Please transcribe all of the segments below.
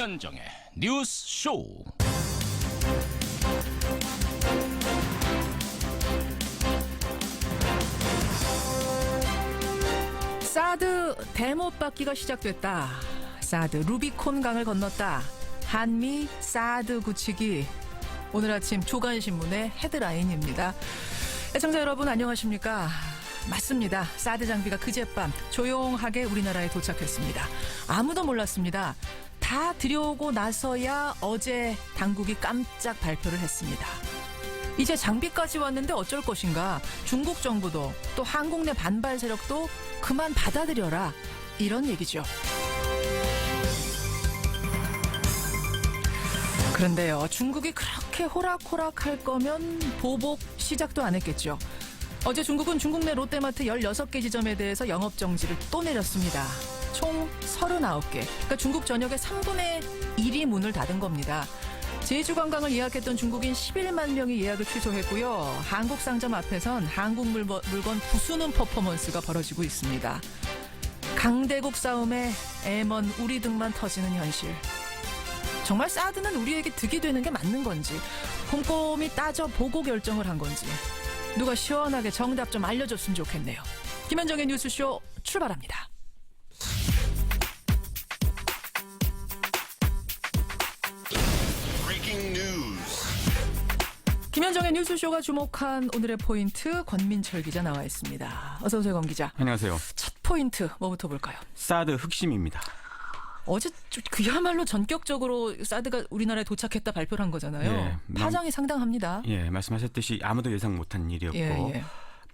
김현정의 뉴스 쇼. 사드 대못 받기가 시작됐다. 사드 루비콘 강을 건넜다. 한미 사드 굳히기. 오늘 아침 조간신문의 헤드라인입니다. 애청자 여러분 안녕하십니까? 맞습니다. 사드 장비가 그젯밤 조용하게 우리나라에 도착했습니다. 아무도 몰랐습니다. 다 들여오고 나서야 어제 당국이 깜짝 발표를 했습니다. 이제 장비까지 왔는데 어쩔 것인가? 중국 정부도 또 한국 내 반발 세력도 그만 받아들여라. 이런 얘기죠. 그런데요, 중국이 그렇게 호락호락 할 거면 보복 시작도 안 했겠죠. 어제 중국은 중국 내 롯데마트 16개 지점에 대해서 영업 정지를 또 내렸습니다. 총 39개. 그러니까 중국 전역의 3분의 1이 문을 닫은 겁니다. 제주 관광을 예약했던 중국인 11만 명이 예약을 취소했고요. 한국 상점 앞에선 한국 물건, 물건 부수는 퍼포먼스가 벌어지고 있습니다. 강대국 싸움에 애먼 우리 등만 터지는 현실. 정말 사드는 우리에게 득이 되는 게 맞는 건지 꼼꼼히 따져 보고 결정을 한 건지 누가 시원하게 정답 좀 알려줬으면 좋겠네요. 김현정의 뉴스쇼 출발합니다. Breaking news. 김현정의 뉴스쇼가 주목한 오늘의 포인트 권민철 기자 나와 있습니다. 어서 오세요, 권 기자. 안녕하세요. 첫 포인트 뭐부터 볼까요? 사드 흑심입니다. 어제 좀 그야말로 전격적으로 사드가 우리나라에 도착했다 발표를 한 거잖아요. 예, 남- 파장이 상당합니다. 예, 말씀하셨듯이 아무도 예상 못한 일이었고 예, 예.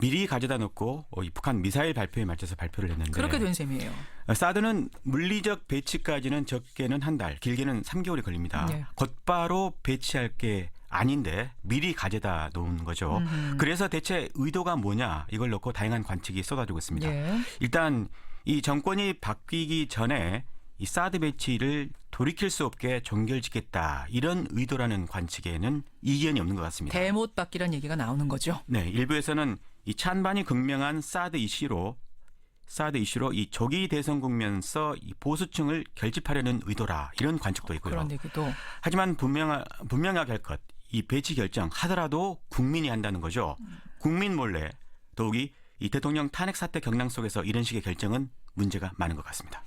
미리 가져다 놓고 어, 이 북한 미사일 발표에 맞춰서 발표를 했는데 그렇게 된 셈이에요. 어, 사드는 물리적 배치까지는 적게는 한 달, 길게는 3개월이 걸립니다. 예. 곧바로 배치할 게 아닌데 미리 가져다 놓은 거죠. 그래서 대체 의도가 뭐냐 이걸 놓고 다양한 관측이 쏟아지고 있습니다. 예. 일단 이 정권이 바뀌기 전에 이 사드 배치를 돌이킬 수 없게 종결짓겠다 이런 의도라는 관측에는 이견이 없는 것 같습니다. 대못 받기란 얘기가 나오는 거죠. 네, 일부에서는 이 찬반이 극명한 사드 이슈로 사드 이슈로 이 조기 대선 국면서 이 보수층을 결집하려는 의도라 이런 관측도 있고요. 그런 얘기도. 하지만 분명 분명하게 할 것 이 배치 결정 하더라도 국민이 한다는 거죠. 국민 몰래 더욱이 이 대통령 탄핵 사태 경랑 속에서 이런 식의 결정은 문제가 많은 것 같습니다.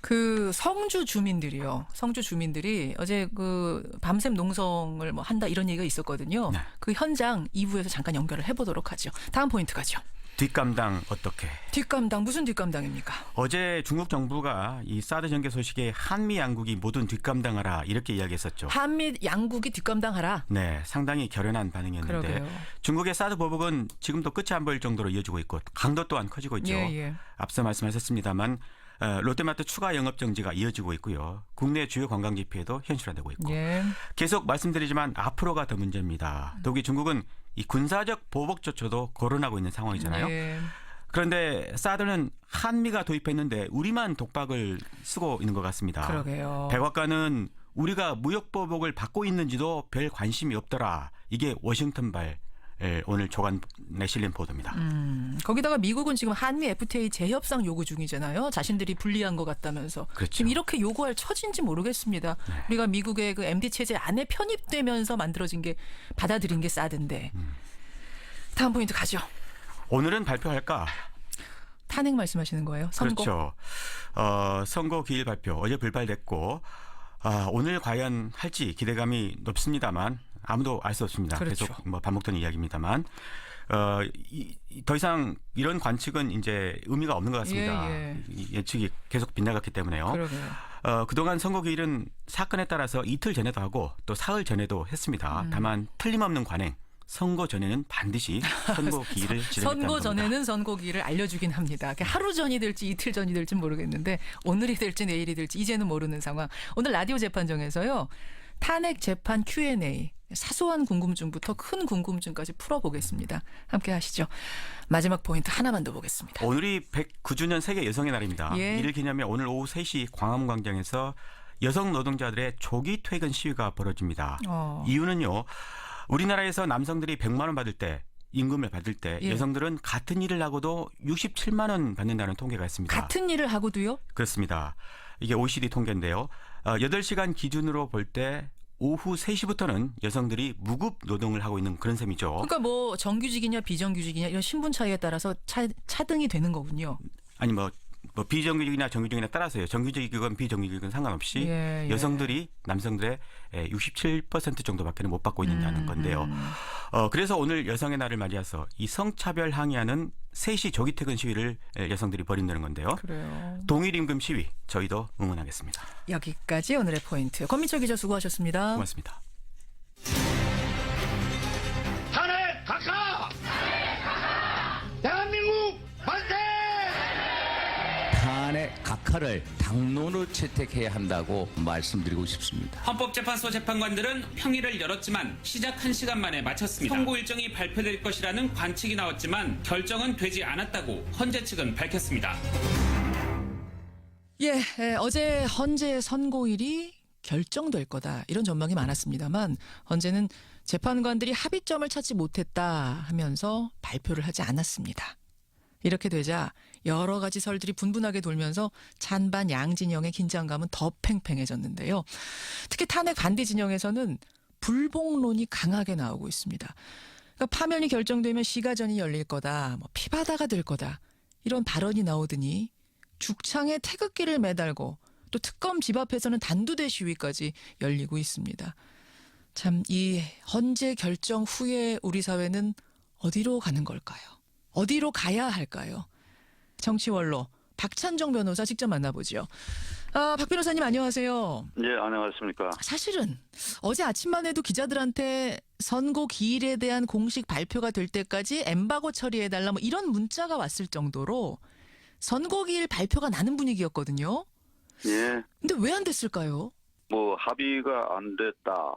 그 성주 주민들이요. 성주 주민들이 어제 그 밤샘 농성을 뭐 한다 이런 얘기가 있었거든요. 네. 그 현장 2부에서 잠깐 연결을 해보도록 하죠. 다음 포인트 가죠. 뒷감당 어떻게? 뒷감당 무슨 뒷감당입니까? 어제 중국 정부가 이 사드 전개 소식에 한미 양국이 모든 뒷감당하라 이렇게 이야기했었죠. 한미 양국이 뒷감당하라. 네, 상당히 결연한 반응이었는데 그러게요. 중국의 사드 보복은 지금도 끝이 안 보일 정도로 이어지고 있고 강도 또한 커지고 있죠. 예, 예. 앞서 말씀하셨습니다만 어, 롯데마트 추가 영업 정지가 이어지고 있고요. 국내 주요 관광지 피해도 현실화되고 있고 예. 계속 말씀드리지만 앞으로가 더 문제입니다. 더욱이 중국은 이 군사적 보복조차도 거론하고 있는 상황이잖아요. 예. 그런데 사드는 한미가 도입했는데 우리만 독박을 쓰고 있는 것 같습니다. 그러게요. 백악관은 우리가 무역 보복을 받고 있는지도 별 관심이 없더라. 이게 워싱턴발 에, 오늘 조간에 실린 보도입니다. 음, 거기다가 미국은 지금 한미 FTA 재협상 요구 중이잖아요. 자신들이 불리한 것 같다면서. 그렇죠. 지금 이렇게 요구할 처지인지 모르겠습니다. 네. 우리가 미국의 그 MD 체제 안에 편입되면서 만들어진 게 받아들인 게 사드인데. 음. 다음 포인트 가죠. 오늘은 발표할까? 탄핵 말씀하시는 거예요? 선거. 그렇죠. 어, 선거 기일 발표 어제 불발됐고 아, 오늘 과연 할지 기대감이 높습니다만 아무도 알 수 없습니다. 그렇죠. 계속 뭐 반복되는 이야기입니다만 어, 이, 이- 더 이상 이런 관측은 이제 의미가 없는 것 같습니다. 예, 예. 이 예측이 계속 빗나갔기 때문에요. 그러게요. 어, 그동안 선거 기일은 사건에 따라서 이틀 전에도 하고 또 사흘 전에도 했습니다. 음. 다만 틀림없는 관행. 선거 전에는 반드시 선거 기일을 선거. 전에는 선거기를 알려주긴 합니다. 하루 전이 될지 이틀 전이 될지 모르겠는데 오늘이 될지 내일이 될지 이제는 모르는 상황. 오늘 라디오 재판정에서요. 탄핵 재판 Q&A 사소한 궁금증부터 큰 궁금증까지 풀어보겠습니다. 함께 하시죠. 마지막 포인트 하나만 더 보겠습니다. 오늘이 109주년 세계 여성의 날입니다. 예. 이를 기념해 오늘 오후 3시 광화문광장에서 여성 노동자들의 조기 퇴근 시위가 벌어집니다. 어. 이유는요. 우리나라에서 남성들이 100만 원 받을 때 임금을 받을 때 예. 여성들은 같은 일을 하고도 67만 원 받는다는 통계가 있습니다. 같은 일을 하고도요? 그렇습니다. 이게 OECD 통계인데요. 어, 8시간 기준으로 볼 때 오후 3시부터는 여성들이 무급 노동을 하고 있는 그런 셈이죠. 그러니까 뭐 정규직이냐 비정규직이냐 이런 신분 차이에 따라서 차, 차등이 되는 거군요. 아니 뭐, 뭐 비정규직이나 정규직이나 따라서요. 정규직이건 비정규직이건 상관없이 예, 예. 여성들이 남성들의 67% 정도밖에 못 받고 있다는 음, 건데요. 음. 어, 그래서 오늘 여성의 날을 맞이해서 이 성차별 항의하는 3시 조기 퇴근 시위를 에, 여성들이 벌인다는 건데요. 그래요. 동일 임금 시위 저희도 응원하겠습니다. 여기까지 오늘의 포인트. 권민철 기자 수고하셨습니다. 고맙습니다. 탄핵 각하! 각하를 당론으로 채택해야 한다고 말씀드리고 싶습니다. 헌법재판소 재판관들은 평일을 열었지만 시작 1시간 만에 마쳤습니다. 선고 일정이 발표될 것이라는 관측이 나왔지만 결정은 되지 않았다고 헌재 측은 밝혔습니다. 예, 예, 어제 헌재 선고일이 결정될 거다 이런 전망이 많았습니다만 헌재는 재판관들이 합의점을 찾지 못했다 하면서 발표를 하지 않았습니다. 이렇게 되자 여러 가지 설들이 분분하게 돌면서 찬반 양 진영의 긴장감은 더 팽팽해졌는데요. 특히 탄핵 반대 진영에서는 불복론이 강하게 나오고 있습니다. 그러니까 파면이 결정되면 시가전이 열릴 거다, 뭐 피바다가 될 거다 이런 발언이 나오더니 죽창에 태극기를 매달고 또 특검 집 앞에서는 단두대 시위까지 열리고 있습니다. 참 이 헌재 결정 후에 우리 사회는 어디로 가는 걸까요? 어디로 가야 할까요? 정치원로 박찬정 변호사 직접 만나보죠. 아, 박 변호사님 안녕하세요. 예, 안녕하십니까. 사실은 어제 아침만 해도 기자들한테 선고 기일에 대한 공식 발표가 될 때까지 엠바고 처리해달라 뭐 이런 문자가 왔을 정도로 선고 기일 발표가 나는 분위기였거든요. 예, 근데 왜 안 됐을까요? 뭐 합의가 안 됐다.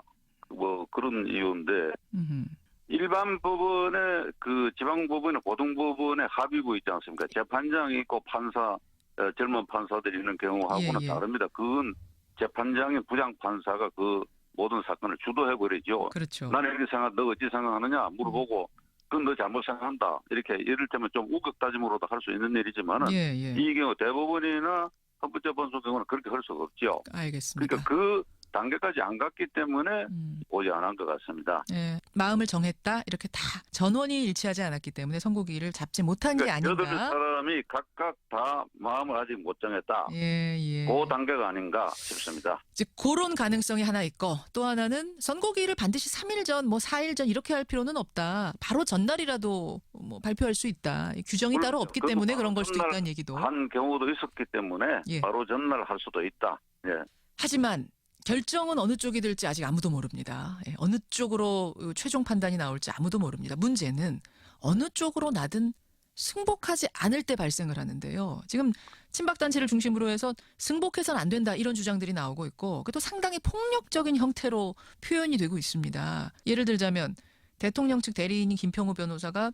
뭐 그런 이유인데 음흠. 일반 법원의 그 지방 법원의 고등 법원의 합의부 있지 않습니까? 재판장이 있고 판사 어, 젊은 판사들이 있는 경우하고는 예, 예. 다릅니다. 그건 재판장의 부장 판사가 그 모든 사건을 주도해 버리죠. 그렇죠. 나는 이렇게 생각, 너 어찌 생각하느냐 물어보고 그건 너 잘못 생각한다. 이렇게 이를테면 좀 우격 따짐으로도 할 수 있는 일이지만은 예, 예. 이 경우 대법원이나 헌법재판소 경우는 그렇게 할 수가 없죠. 알겠습니다. 그러니까 그 단계까지 안 갔기 때문에 음, 오지 않은 것 같습니다. 예. 마음을 정했다 이렇게 다 전원이 일치하지 않았기 때문에 선고 기일을 잡지 못한 게 그러니까 여덟 아닌가. 사람이 각각 다 마음을 아직 못 정했다. 예, 예. 그 단계가 아닌가 싶습니다. 즉 그런 가능성이 하나 있고 또 하나는 선고기일을 반드시 3일 전, 뭐 4일 전 이렇게 할 필요는 없다. 바로 전날이라도 뭐 발표할 수 있다. 이 규정이 따로 그렇죠. 없기 때문에 그런 걸 수도 있다는 얘기도. 한 경우도 있었기 때문에 예. 바로 전날 할 수도 있다. 예. 하지만 결정은 어느 쪽이 될지 아직 아무도 모릅니다. 예, 어느 쪽으로 최종 판단이 나올지 아무도 모릅니다. 문제는 어느 쪽으로 나든 승복하지 않을 때 발생을 하는데요. 지금 친박단체를 중심으로 해서 승복해서는 안 된다 이런 주장들이 나오고 있고 그것도 상당히 폭력적인 형태로 표현이 되고 있습니다. 예를 들자면 대통령 측 대리인인 김평우 변호사가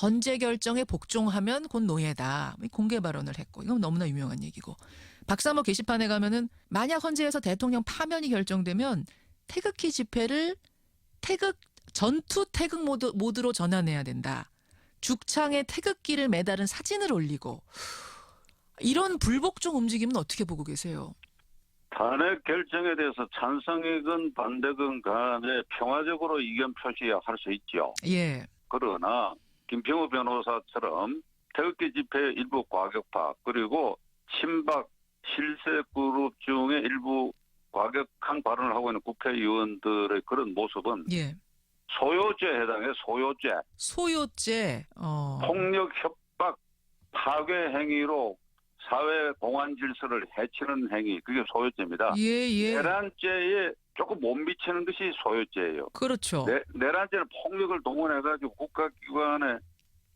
헌재 결정에 복종하면 곧 노예다 이 공개 발언을 했고 이건 너무나 유명한 얘기고 박사모 게시판에 가면은 만약 헌재에서 대통령 파면이 결정되면 태극기 집회를 태극 전투 태극 모드, 모드로 전환해야 된다. 죽창에 태극기를 매달은 사진을 올리고 이런 불복종 움직임은 어떻게 보고 계세요? 탄핵 결정에 대해서 찬성이건 반대건 간에 평화적으로 의견 표시할 수 있죠. 예. 그러나 김평우 변호사처럼 태극기 집회 일부 과격파 그리고 친박 실세 그룹 중에 일부 과격한 발언을 하고 있는 국회의원들의 그런 모습은 예. 소요죄에 해당해 소요죄 소요죄 어. 폭력 협박 파괴 행위로 사회 공안 질서를 해치는 행위 그게 소요죄입니다. 예, 예. 내란죄에 조금 못 미치는 것이 소요죄예요. 그렇죠. 내, 내란죄는 폭력을 동원해가지고 국가기관의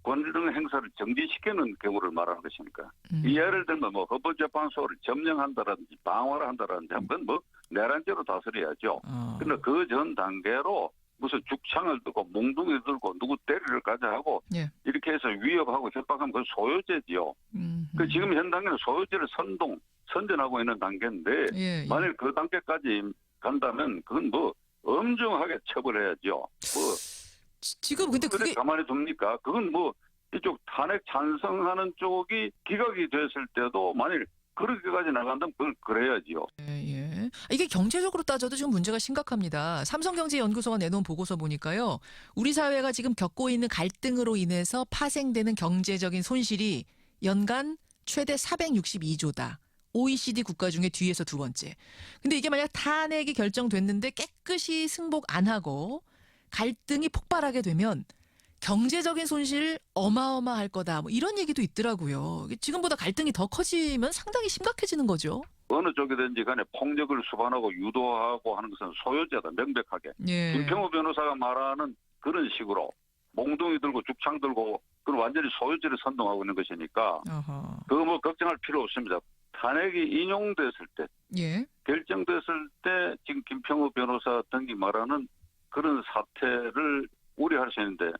권능 행사를 정지시키는 경우를 말하는 것이니까. 음. 예를 들면 뭐 헌법재판소를 점령한다든지 방어를 한다든지 그건 뭐 내란죄로 다스려야죠. 어. 근데 그 전 단계로 무슨 죽창을 들고 몽둥이 들고 누구 때리를 가자 하고 예. 이렇게 해서 위협하고 협박하면 그건 소요죄지요. 음. 그 지금 현 단계는 소요죄를 선동 선전하고 있는 단계인데 예, 예. 만일 그 단계까지 간다면 그건 뭐 엄중하게 처벌해야죠. 뭐 지- 지금 근데 그게 가만히 둡니까? 그건 뭐 이쪽 탄핵 찬성하는 쪽이 기각이 됐을 때도 만일 그렇게까지 나간다면 그걸 그래야지요. 예, 예. 이게 경제적으로 따져도 지금 문제가 심각합니다. 삼성경제연구소가 내놓은 보고서 보니까요. 우리 사회가 지금 겪고 있는 갈등으로 인해서 파생되는 경제적인 손실이 연간 최대 462조다. OECD 국가 중에 뒤에서 두 번째. 근데 이게 만약 탄핵이 결정됐는데 깨끗이 승복 안 하고 갈등이 폭발하게 되면 경제적인 손실 어마어마할 거다. 뭐 이런 얘기도 있더라고요. 지금보다 갈등이 더 커지면 상당히 심각해지는 거죠. 어느 쪽이든지 간에 폭력을 수반하고 유도하고 하는 것은 소유죄다 명백하게. 예. 김평우 변호사가 말하는 그런 식으로 몽둥이 들고 죽창 들고 그건 완전히 소유죄를 선동하고 있는 것이니까. 그거 뭐 걱정할 필요 없습니다. 탄핵이 인용됐을 때 예. 결정됐을 때 지금 김평우 변호사 등이 말하는 그런 사태를 우려할 수 있는데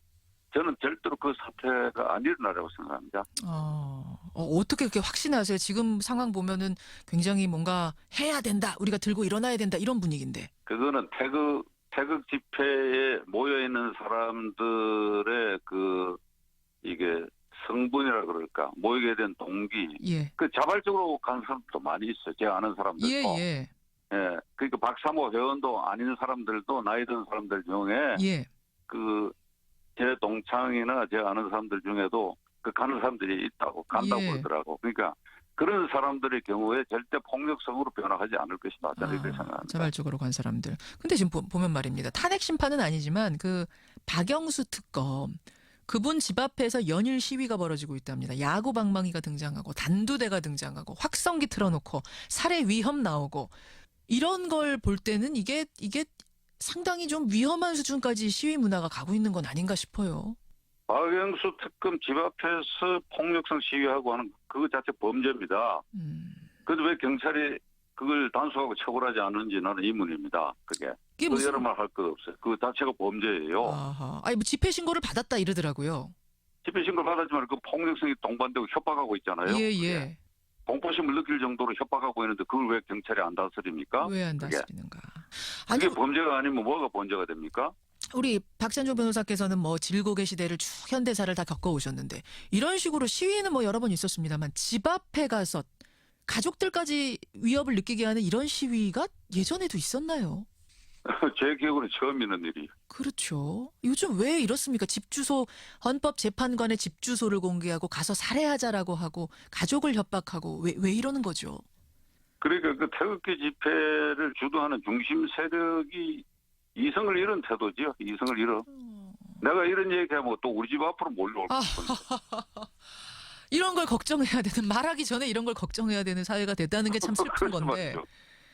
저는 절대로 그 사태가 안 일어나라고 생각합니다. 어, 어, 어떻게 그렇게 확신하세요? 지금 상황 보면은 굉장히 뭔가 해야 된다. 우리가 들고 일어나야 된다. 이런 분위기인데. 그거는 태극 태극 집회에 모여 있는 사람들의 그 이게 성분이라 그럴까 모이게 된 동기 예. 그 자발적으로 간 사람도 많이 있어요. 제가 아는 사람들도. 예, 예. 예. 그러니까 박사모 회원도 아닌 사람들도 나이 든 사람들 중에 예. 그제 동창이나 제가 아는 사람들 중에도 그 가는 사람들이 있다고 간다고 예. 그러더라고. 그러니까 그런 사람들의 경우에 절대 폭력성으로 변화하지 않을 것이다. 저는 이렇게 생각합니다. 아, 자발적으로 간 사람들. 근데 지금 보, 면 말입니다. 탄핵 심판은 아니지만 그 박영수 특검 그분 집 앞에서 연일 시위가 벌어지고 있답니다. 야구 방망이가 등장하고 단두대가 등장하고 확성기 틀어놓고 살해 위험 나오고 이런 걸 볼 때는 이게 이게 상당히 좀 위험한 수준까지 시위 문화가 가고 있는 건 아닌가 싶어요. 박영수 특검 집 앞에서 폭력성 시위하고 하는 그거 자체 범죄입니다. 음. 그런데 왜 경찰이 그걸 단속하고 처벌하지 않는지 나는 의문입니다. 그게. 이게 그 무슨 여러 말할 것 없어요. 그 자체가 범죄예요. 아하. 아니 뭐 집회 신고를 받았다 이러더라고요. 집회 신고 를 받았지만 그 폭력성이 동반되고 협박하고 있잖아요. 예, 그게. 예. 공포심을 느낄 정도로 협박하고 있는데 그걸 왜 경찰이 안 다스립니까? 왜 안 그게. 다스리는가? 아니 그게 범죄가 아니면 뭐가 범죄가 됩니까? 우리 박찬종 변호사께서는 뭐 질곡의 시대를 쭉 현대사를 다 겪어 오셨는데 이런 식으로 시위는 뭐 여러 번 있었습니다만 집 앞에 가서 가족들까지 위협을 느끼게 하는 이런 시위가 예전에도 있었나요? 제 기억으로 처음 있는 일이. 그렇죠. 요즘 왜 이렇습니까? 집 주소 헌법 재판관의 집 주소를 공개하고 가서 살해하자라고 하고 가족을 협박하고 왜 왜 이러는 거죠? 그러니까 그 태극기 집회를 주도하는 중심 세력이 이성을 잃은 태도지요. 이성을 잃어. 내가 이런 얘기하면 또 우리 집 앞으로 몰려올 아, 거예요. 이런 걸 걱정해야 되는 말하기 전에 이런 걸 걱정해야 되는 사회가 됐다는 게 참 슬픈 건데. 맞죠.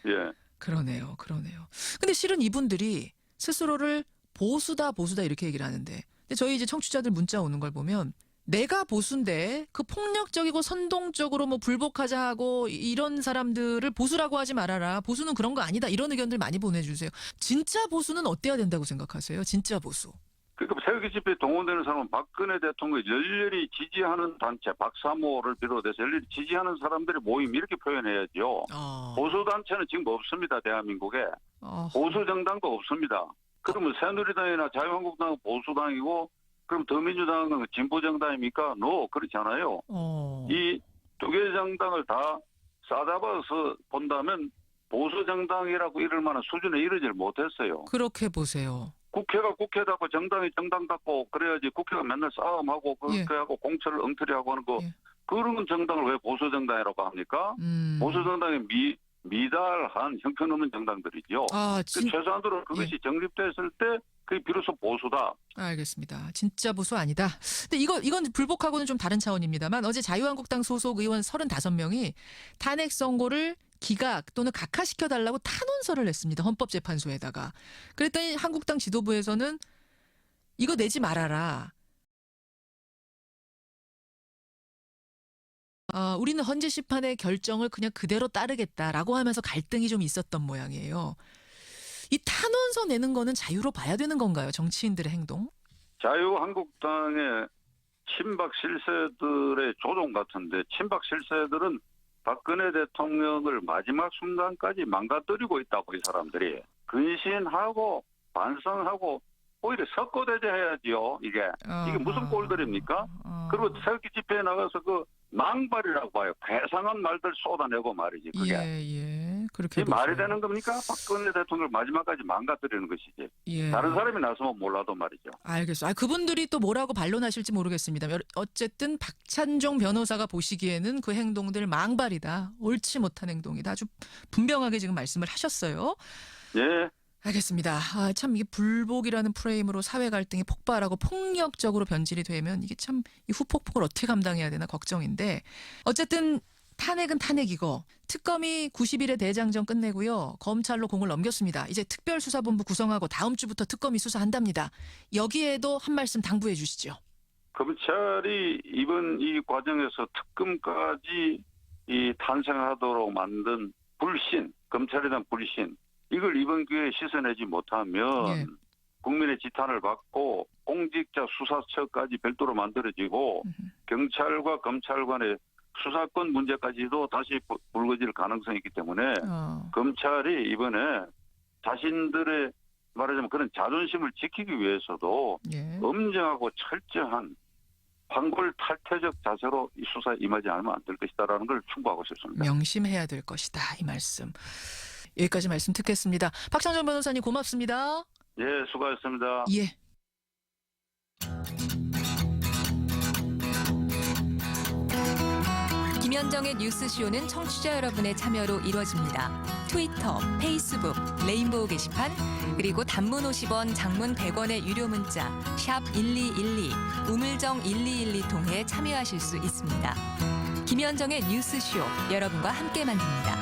예. 그러네요, 그러네요. 근데 실은 이분들이 스스로를 보수다, 보수다 이렇게 얘기를 하는데, 근데 저희 이제 청취자들 문자 오는 걸 보면 내가 보수인데 그 폭력적이고 선동적으로 뭐 불복하자 하고 이- 이런 사람들을 보수라고 하지 말아라. 보수는 그런 거 아니다. 이런 의견들 많이 보내주세요. 진짜 보수는 어때야 된다고 생각하세요? 진짜 보수. 그러니까 태극기 집회에 동원되는 사람은 박근혜 대통령을 열렬히 지지하는 단체, 박사모를 비롯해서 열렬히 지지하는 사람들의 모임 이렇게 표현해야죠. 어, 보수 단체는 지금 없습니다. 대한민국에 어, 보수 정당도 없습니다. 그러면 새누리당이나 자유한국당은 보수당이고 그럼 더민주당은 진보 정당입니까? 노 그렇지 않아요. 어. 이두 개 정당을 다 싸잡아서 본다면 보수 정당이라고 이럴 만한 수준에 이르질 못했어요. 그렇게 보세요. 국회가 국회답고 정당이 정당답고 그래야지 국회가 맨날 싸움하고 그렇게 예. 하고 공천을 엉터리하고 하는 거 예. 그런 정당을 왜 보수 정당이라고 합니까? 음. 보수 정당이 미 미달한 형편없는 정당들이죠. 아, 그 진, 예. 최소한으로 그것이 정립됐을 때 그게 비로소 보수다. 알겠습니다. 진짜 보수 아니다. 근데 이거 이건 불복하고는 좀 다른 차원입니다만 어제 자유한국당 소속 의원 35명이 탄핵 선고를 기각 또는 각하시켜 달라고 탄원서를 냈습니다. 헌법재판소에다가. 그랬더니 한국당 지도부에서는 이거 내지 말아라. 아, 우리는 헌재 심판의 결정을 그냥 그대로 따르겠다라고 하면서 갈등이 좀 있었던 모양이에요. 이 탄원서 내는 거는 자유로 봐야 되는 건가요? 정치인들의 행동? 자유한국당의 친박 실세들의 조종 같은데 친박 실세들은 박근혜 대통령을 마지막 순간까지 망가뜨리고 있다고 이 사람들이 근신하고 반성하고 오히려 석고대죄해야지요 이게 이게 무슨 꼴들입니까? 어. 그리고 태극기 집회에 나가서 그 망발이라고 봐요 괴상한 말들 쏟아내고 말이지 그게 예, 예. 그렇게 말이. 되는 겁니까? 박근혜 대통령을 마지막까지 망가뜨리는 것이지. 예. 다른 사람이 나서면 몰라도 말이죠. 알겠어요. 아, 그분들이 또 뭐라고 반론하실지 모르겠습니다. 여- 어쨌든 박찬종 변호사가 보시기에는 그 행동들 망발이다. 옳지 못한 행동이다. 아주 분명하게 지금 말씀을 하셨어요. 예. 알겠습니다. 아, 참 이게 불복이라는 프레임으로 사회 갈등이 폭발하고 폭력적으로 변질이 되면 이게 참 이 후폭풍을 어떻게 감당해야 되나 걱정인데 어쨌든 탄핵은 탄핵이고 특검이 90일의 대장정 끝내고요. 검찰로 공을 넘겼습니다. 이제 특별수사본부 구성하고 다음 주부터 특검이 수사한답니다. 여기에도 한 말씀 당부해 주시죠. 검찰이 이번 이 과정에서 특검까지 이 탄생하도록 만든 불신, 검찰에 대한 불신, 이걸 이번 기회에 씻어내지 못하면 예. 국민의 지탄을 받고 공직자 수사처까지 별도로 만들어지고 경찰과 검찰 간의 수사권 문제까지도 다시 부- 불거질 가능성이 있기 때문에 어, 검찰이 이번에 자신들의 말하자면 그런 자존심을 지키기 위해서도 예. 엄정하고 철저한 황골 탈퇴적 자세로 이 수사에 임하지 않으면 안 될 것이다라는 걸 충고하고 싶습니다. 명심해야 될 것이다. 이 말씀. 여기까지 말씀 듣겠습니다. 박찬종 변호사님 고맙습니다. 예, 수고하셨습니다. 예. 김현정의 뉴스쇼는 청취자 여러분의 참여로 이루어집니다. 트위터, 페이스북, 레인보우 게시판, 그리고 단문 50원, 장문 100원의 유료 문자 샵 1212, 우물정 1212 통해 참여하실 수 있습니다. 김현정의 뉴스쇼 여러분과 함께 만듭니다.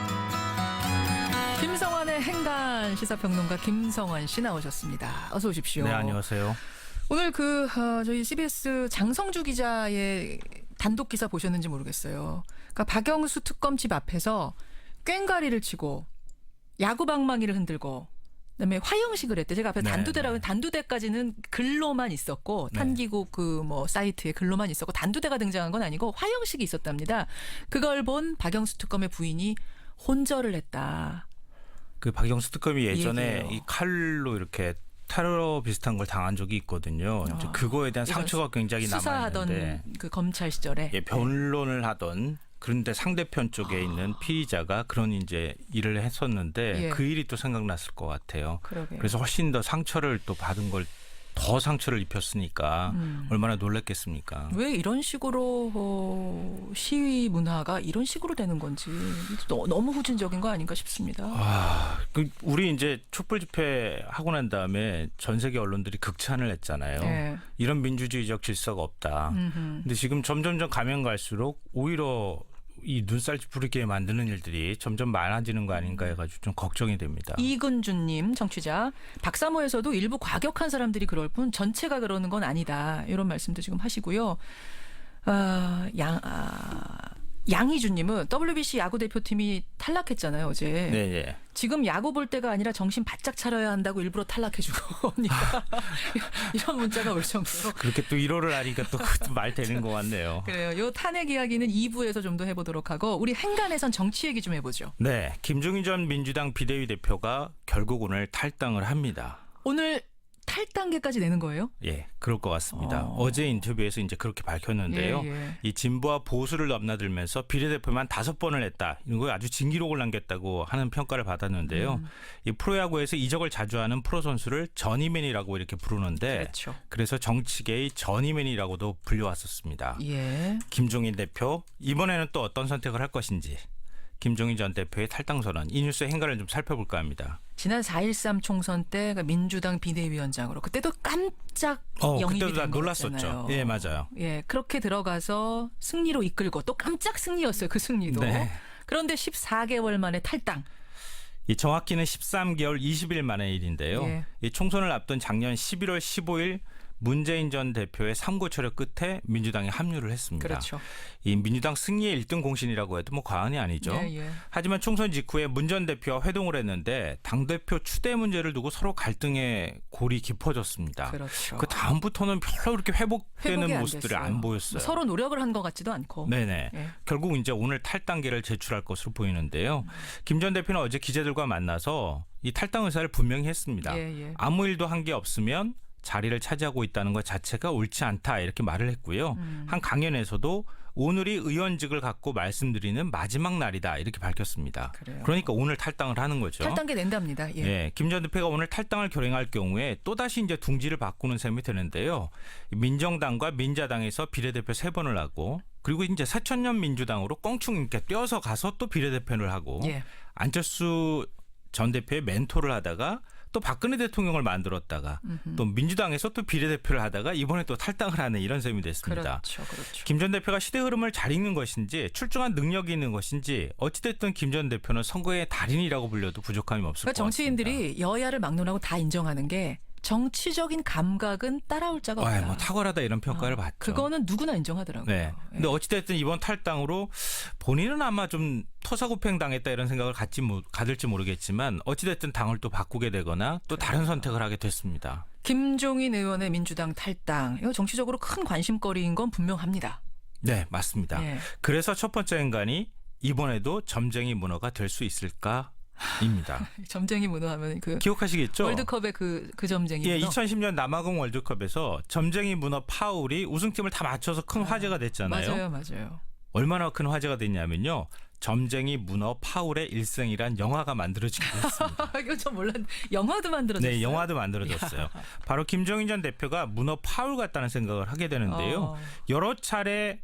김성환의 행간 시사평론가 김성환 씨 나오셨습니다. 어서 오십시오. 네, 안녕하세요. 오늘 그 어, 저희 CBS 장성주 기자의 단독 기사 보셨는지 모르겠어요. 그러니까 박영수 특검 집 앞에서 꽹과리를 치고 야구 방망이를 흔들고 그다음에 화형식을 했대. 제가 앞에 네, 단두대라고 네. 단두대까지는 글로만 있었고 네. 탄기국 그 뭐 사이트에 글로만 있었고 단두대가 등장한 건 아니고 화형식이 있었답니다. 그걸 본 박영수 특검의 부인이 혼절을 했다. 그 박영수 특검이 예전에. 이 칼로 이렇게 테러 비슷한 걸 당한 적이 있거든요. 아, 그거에 대한 상처가 굉장히 수사하던 남아있는데 그 검찰 시절에 예, 변론을 하던 그런데 상대편 쪽에 있는 피의자가 그런 이제 일을 했었는데 아. 예. 그 일이 또 생각났을 것 같아요. 그러게. 그래서 훨씬 더 상처를 또 받은 걸 더 상처를 입혔으니까 음. 얼마나 놀랐겠습니까? 왜 이런 식으로 어, 시위 문화가 이런 식으로 되는 건지 너- 너무 후진적인 거 아닌가 싶습니다. 아, 그 우리 이제 촛불 집회 하고 난 다음에 전 세계 언론들이 극찬을 했잖아요. 예. 이런 민주주의적 질서가 없다. 음흠. 근데 지금 점점점 가면 갈수록 오히려 이 눈살 찌푸리게 만드는 일들이 점점 많아지는 거 아닌가 해가지고 좀 걱정이 됩니다. 이근주님 청취자 박사모에서도 일부 과격한 사람들이 그럴 뿐 전체가 그러는 건 아니다 이런 말씀도 지금 하시고요. 아, 양 아, 양희주님은 WBC 야구 대표팀이 탈락했잖아요 어제. 네, 네. 지금 야구 볼 때가 아니라 정신 바짝 차려야 한다고 일부러 탈락해주고 이런 문자가 올 정도로 그렇게 또 1호를 하니까 또 말 되는 것 같네요. 그래요. 요 탄핵 이야기는 2부에서 좀 더 해보도록 하고 우리 행간에선 정치 얘기 좀 해보죠. 네, 김종인 전 민주당 비대위 대표가 결국 오늘 탈당을 합니다. 오늘 탈당계까지 내는 거예요? 예, 그럴 것 같습니다. 어. 어. 제 인터뷰에서 이제 그렇게 밝혔는데요. 예, 예. 이 진보와 보수를 넘나들면서 비례대표만 다섯 번을 했다. 이런 거에 아주 진기록을 남겼다고 하는 평가를 받았는데요. 음. 이 프로야구에서 이적을 자주 하는 프로 선수를 전이맨이라고 이렇게 부르는데 그렇죠. 그래서 정치계의 전이맨이라고도 불려왔었습니다. 예. 김종인 대표 이번에는 또 어떤 선택을 할 것인지 김종인 전 대표의 탈당 선언 이 뉴스의 행간을 좀 살펴볼까 합니다. 지난 4.13 총선 때그 민주당 비대위원장으로 그때도 깜짝 어, 영입이 그때도 놀랐었죠. 예, 맞아요. 예, 그렇게 들어가서 승리로 이끌고 또 깜짝 승리였어요. 그 승리도. 네. 그런데 14개월 만에 탈당. 이 정확히는 13개월 20일 만의 일인데요. 예. 이 총선을 앞둔 작년 11월 15일 문재인 전 대표의 삼고 철회 끝에 민주당에 합류를 했습니다. 그렇죠. 이 민주당 승리의 1등 공신이라고 해도 뭐 과언이 아니죠. 예, 예. 하지만 총선 직후에 문 전 대표와 회동을 했는데 당 대표 추대 문제를 두고 서로 갈등의 골이 깊어졌습니다. 그렇죠. 그 다음부터는 별로 그렇게 회복되는 안 모습들이 됐어요. 안 보였어요. 서로 노력을 한 것 같지도 않고. 네네. 예. 결국 이제 오늘 탈당계를 제출할 것으로 보이는데요. 김전 대표는 어제 기자들과 만나서 이 탈당 의사를 분명히 했습니다. 예, 예. 아무 일도 한 게 없으면 자리를 차지하고 있다는 것 자체가 옳지 않다 이렇게 말을 했고요. 한 강연에서도 오늘이 의원직을 갖고 말씀드리는 마지막 날이다 이렇게 밝혔습니다. 그래요. 그러니까 오늘 탈당을 하는 거죠. 탈당계 낸답니다. 예. 예, 김전 대표가 오늘 탈당을 결행할 경우에 또 다시 이제 둥지를 바꾸는 셈이 되는데요. 민정당과 민자당에서 비례대표 세 번을 하고 그리고 이제 사천년 민주당으로 껑충 이렇게 뛰어서 가서 또 비례대표를 하고 예. 안철수 전 대표의 멘토를 하다가 또 박근혜 대통령을 만들었다가 또 민주당에서 또 비례대표를 하다가 이번에 또 탈당을 하는 이런 셈이 됐습니다. 그렇죠. 그렇죠. 김 전 대표가 시대 흐름을 잘 읽는 것인지 출중한 능력이 있는 것인지 어찌됐든 김 전 대표는 선거의 달인이라고 불려도 부족함이 없을 그러니까 것 같습니다. 정치인들이 여야를 막론하고 다 인정하는 게 정치적인 감각은 따라올 자가 없다. 아, 뭐 탁월하다 이런 평가를 어, 받죠. 그거는 누구나 인정하더라고요. 네. 예. 근데 어찌됐든 이번 탈당으로 본인은 아마 좀 토사구팽 당했다 이런 생각을 갖지 모- 가질지 모르겠지만 어찌됐든 당을 또 바꾸게 되거나 또 다른 선택을 하게 됐습니다. 김종인 의원의 민주당 탈당. 이거 정치적으로 큰 관심거리인 건 분명합니다. 네, 맞습니다. 예. 그래서 첫 번째 인간이 이번에도 점쟁이 문어가 될 수 있을까 입니다. 점쟁이 문어 하면 그 기억하시겠죠? 월드컵의 그, 그 점쟁이 예, 문어. 2010년 남아공 월드컵에서 점쟁이 문어 파울이 우승팀을 다 맞춰서 큰 화제가 됐잖아요. 맞아요, 맞아요. 얼마나 큰 화제가 됐냐면요. 점쟁이 문어 파울의 일생이란 영화가 만들어지기도 했습니다. 이거 좀 몰랐. 영화도 만들어졌어요. 네, 영화도 만들어졌어요. 바로 김정인 전 대표가 문어 파울 같다는 생각을 하게 되는데요. 어, 여러 차례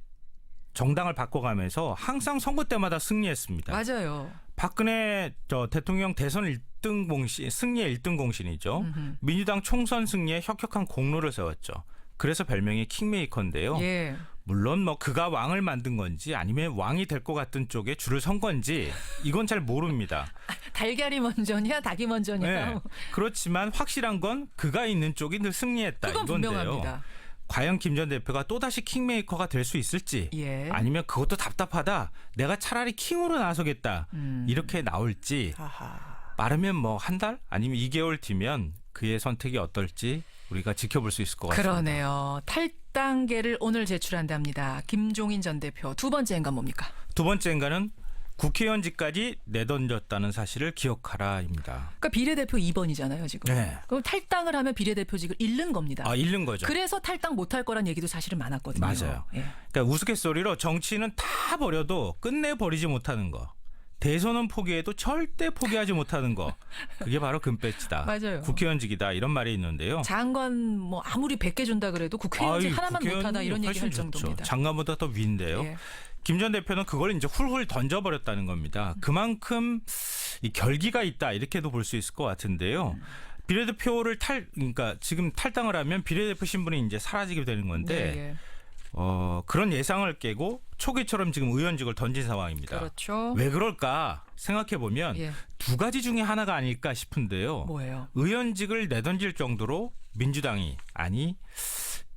정당을 바꿔가면서 항상 선거 때마다 승리했습니다. 맞아요. 박근혜 저 대통령 대선 1등 공신 승리의 1등 공신이죠. 음흠. 민주당 총선 승리에 혁혁한 공로를 세웠죠. 그래서 별명이 킹메이커인데요. 예. 물론 뭐 그가 왕을 만든 건지 아니면 왕이 될 것 같은 쪽에 줄을 선 건지 이건 잘 모릅니다. 달걀이 먼저냐, 닭이 먼저냐. 네. 그렇지만 확실한 건 그가 있는 쪽이 늘 승리했다 이건데요. 분명합니다. 과연 김 전 대표가 또다시 킹메이커가 될 수 있을지 예. 아니면 그것도 답답하다. 내가 차라리 킹으로 나서겠다. 음. 이렇게 나올지 아하. 빠르면 뭐 한 달 아니면 2개월 뒤면 그의 선택이 어떨지 우리가 지켜볼 수 있을 것 같습니다. 그러네요. 탈당계를 오늘 제출한답니다. 김종인 전 대표. 두 번째인가 뭡니까? 두 번째인가는 국회의원직까지 내던졌다는 사실을 기억하라입니다. 그러니까 비례대표 2번이잖아요, 지금. 네. 그럼 탈당을 하면 비례대표직을 잃는 겁니다. 아 잃는 거죠. 그래서 탈당 못할 거란 얘기도 사실은 많았거든요. 맞아요. 예. 그러니까 우스갯소리로 정치는 다 버려도 끝내 버리지 못하는 거. 대선은 포기해도 절대 포기하지 못하는 거. 그게 바로 금배지다. 맞아요. 국회의원직이다. 이런 말이 있는데요. 장관 뭐 아무리 100개 준다 그래도 국회의원직 아이, 하나만 못하다 이런 얘기 할 훨씬 좋죠. 정도입니다. 장관보다 더 위인데요. 예. 김 전 대표는 그걸 이제 훌훌 던져버렸다는 겁니다. 그만큼 이 결기가 있다 이렇게도 볼 수 있을 것 같은데요. 비례대표를 탈 그러니까 지금 탈당을 하면 비례대표 신분이 이제 사라지게 되는 건데 예, 예. 어, 그런 예상을 깨고 초기처럼 지금 의원직을 던진 상황입니다. 그렇죠. 왜 그럴까 생각해 보면 예. 두 가지 중에 하나가 아닐까 싶은데요. 뭐예요? 의원직을 내던질 정도로 민주당이 아니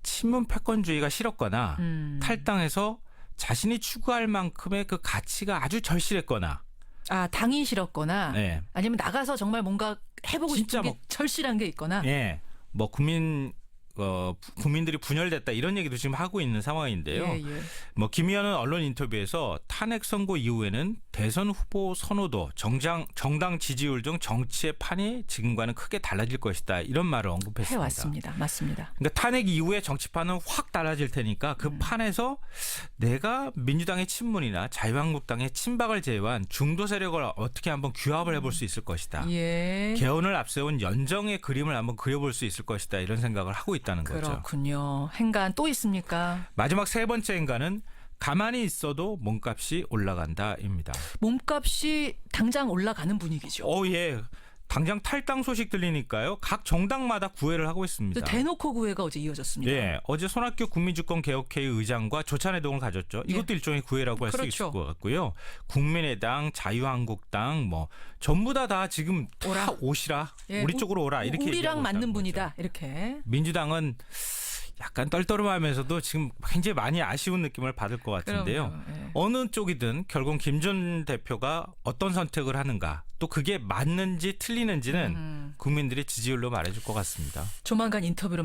친문 패권주의가 싫었거나 음. 탈당해서 자신이 추구할 만큼의 그 가치가 아주 절실했거나 아 당이 싫었거나 예. 아니면 나가서 정말 뭔가 해보고 진짜 싶은 게 뭐- 절실한 게 있거나 예. 뭐 국민 어, 부- 국민들이 분열됐다 이런 얘기도 지금 하고 있는 상황인데요. 예, 예. 뭐 김의원은 언론 인터뷰에서 탄핵 선고 이후에는 대선 후보 선호도, 정장, 정당 지지율 등 정치의 판이 지금과는 크게 달라질 것이다 이런 말을 언급했습니다. 해왔습니다. 맞습니다. 그러니까 탄핵 이후에 정치판은 확 달라질 테니까 그 음. 판에서 내가 민주당의 친문이나 자유한국당의 친박을 제외한 중도 세력을 어떻게 한번 규합을 해볼 수 있을 것이다. 예. 개헌을 앞세운 연정의 그림을 한번 그려볼 수 있을 것이다 이런 생각을 하고 있다 는 거죠. 그렇군요. 행간 또 있습니까? 마지막 세 번째 인간은 가만히 있어도 몸값이 올라간다입니다. 몸값이 당장 올라가는 분위기죠. 어, 예. 당장 탈당 소식 들리니까요. 각 정당마다 구애를 하고 있습니다. 대놓고 구애가 어제 이어졌습니다. 예, 어제 손학규 국민주권 개혁회의 의장과 조찬회동을 가졌죠. 이것도 일종의 구애라고 할수 예. 그렇죠. 있을 것 같고요. 국민의당, 자유한국당 뭐 전부 다다 지금 다 오라. 오시라, 예, 우리 우- 쪽으로 오라 이렇게 우리랑 맞는 있다는 분이다. 거죠. 이렇게. 민주당은 약간 떨떠름하면서도 지금 굉장히 많이 아쉬운 느낌을 받을 것 같은데요. 예. 어느 쪽이든 결국 김전 대표가 어떤 선택을 하는가 또 그게 맞는지 틀리는지는 음. 국민들이 지지율로 말해줄 것 같습니다. 조만간 인터뷰로